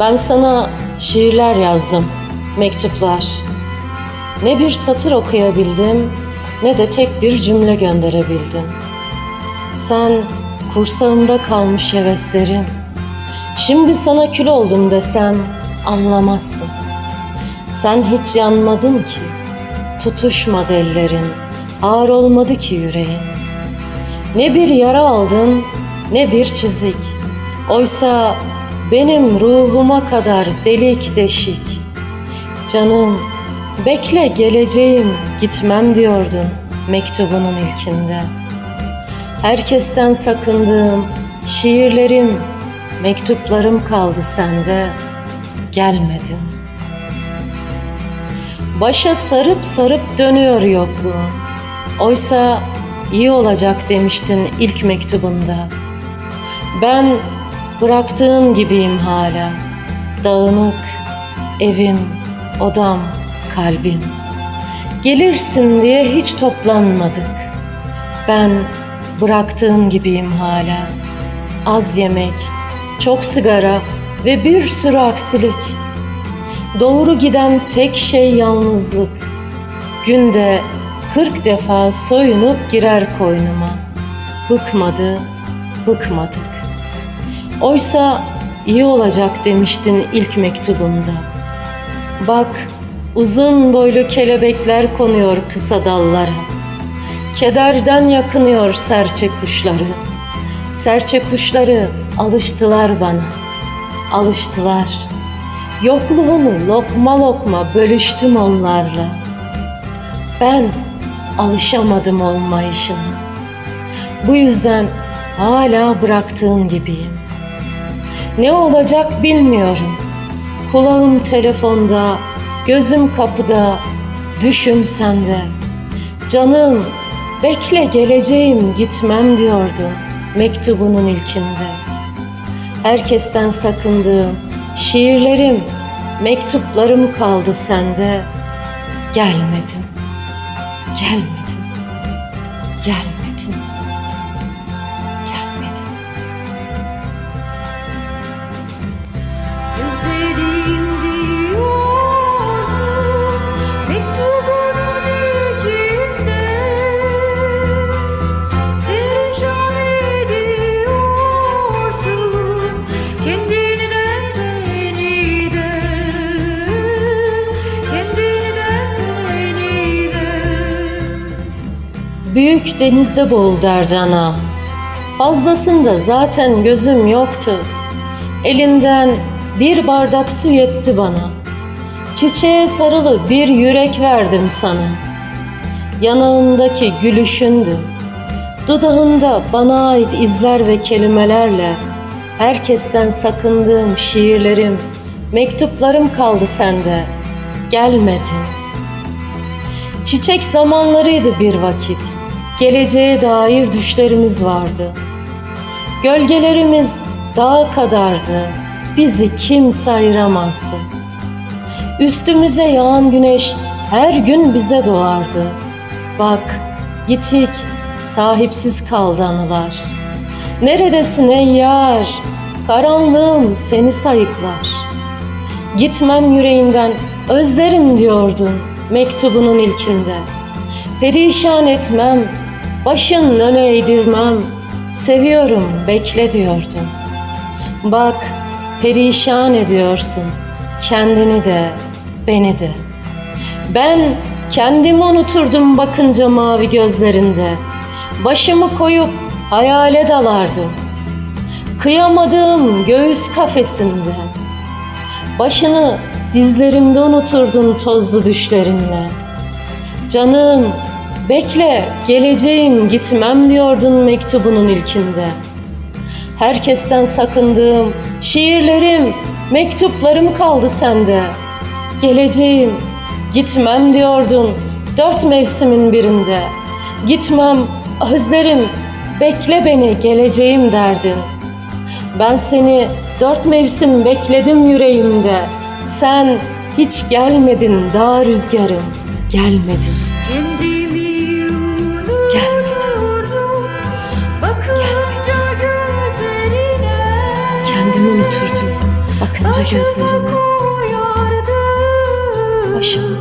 Ben sana şiirler yazdım, mektuplar. Ne bir satır okuyabildim, ne de tek bir cümle gönderebildim. Sen kursağımda kalmış heveslerim. Şimdi sana kül oldum desem anlamazsın. Sen hiç yanmadın ki, tutuşmadı ellerin, ağır olmadı ki yüreğin. Ne bir yara aldın, ne bir çizik. Oysa benim ruhuma kadar delik deşik. Canım, bekle geleceğim, gitmem diyordun mektubunun ilkinde. Herkesten sakındığım şiirlerim, mektuplarım kaldı sende, gelmedin. Başa sarıp sarıp dönüyor yokluğun. Oysa iyi olacak demiştin ilk mektubunda. Ben bıraktığın gibiyim hala. Dağınık, evim, odam, kalbim. Gelirsin diye hiç toplanmadık. Ben bıraktığın gibiyim hala. Az yemek, çok sigara ve bir sürü aksilik. Doğru giden tek şey yalnızlık. Günde kırk defa soyunup girer koynuma. Bıkmadı, bıkmadık. Oysa iyi olacak demiştin ilk mektubunda. Bak uzun boylu kelebekler konuyor kısa dallara. Kederden yakınıyor serçe kuşları. Serçe kuşları alıştılar bana. Alıştılar. Yokluğunu lokma lokma bölüştüm onlarla. Ben alışamadım olmayışına. Bu yüzden hala bıraktığın gibiyim. Ne olacak bilmiyorum. Kulağım telefonda, gözüm kapıda, düşüm sende. Canım, bekle geleceğim, gitmem diyordu mektubunun ilkinde. Herkesten sakındığım şiirlerim, mektuplarım kaldı sende. Gelmedin, gelmedin, gelmedin. Büyük denizde boğul derdi ana. Fazlasında zaten gözüm yoktu. Elinden bir bardak su yetti bana. Çiçeğe sarılı bir yürek verdim sana. Yanağındaki gülüşündü. Dudağında bana ait izler ve kelimelerle herkesten sakındığım şiirlerim, mektuplarım kaldı sende. Gelmedin. Çiçek zamanlarıydı bir vakit. Geleceğe dair düşlerimiz vardı. Gölgelerimiz dağ kadardı. Bizi kimse ayıramazdı. Üstümüze yağan güneş her gün bize doğardı. Bak, yitik, sahipsiz kaldı anılar. Neredesin ey yar? Karanlığım seni sayıklar. Gitmem yüreğinden özlerim diyordun mektubunun ilkinde. Perişan etmem, başın öne eğdirmem, seviyorum bekle diyordun. Bak perişan ediyorsun kendini de beni de. Ben kendimi unuturdum bakınca mavi gözlerinde. Başımı koyup hayale dalardım. Kıyamadığım göğüs kafesinde. Başını dizlerimde unuturdun tozlu düşlerinle. Canım bekle geleceğim gitmem diyordun mektubunun ilkinde. Herkesten sakındığım şiirlerim, mektuplarım kaldı sende. Geleceğim gitmem diyordun dört mevsimin birinde. Gitmem özlerim bekle beni geleceğim derdin. Ben seni dört mevsim bekledim yüreğimde. Sen hiç gelmedin daha rüzgarım, gelmedin. Kendimi Kendimi unuturdum. Bakınca gözlerine. Başımı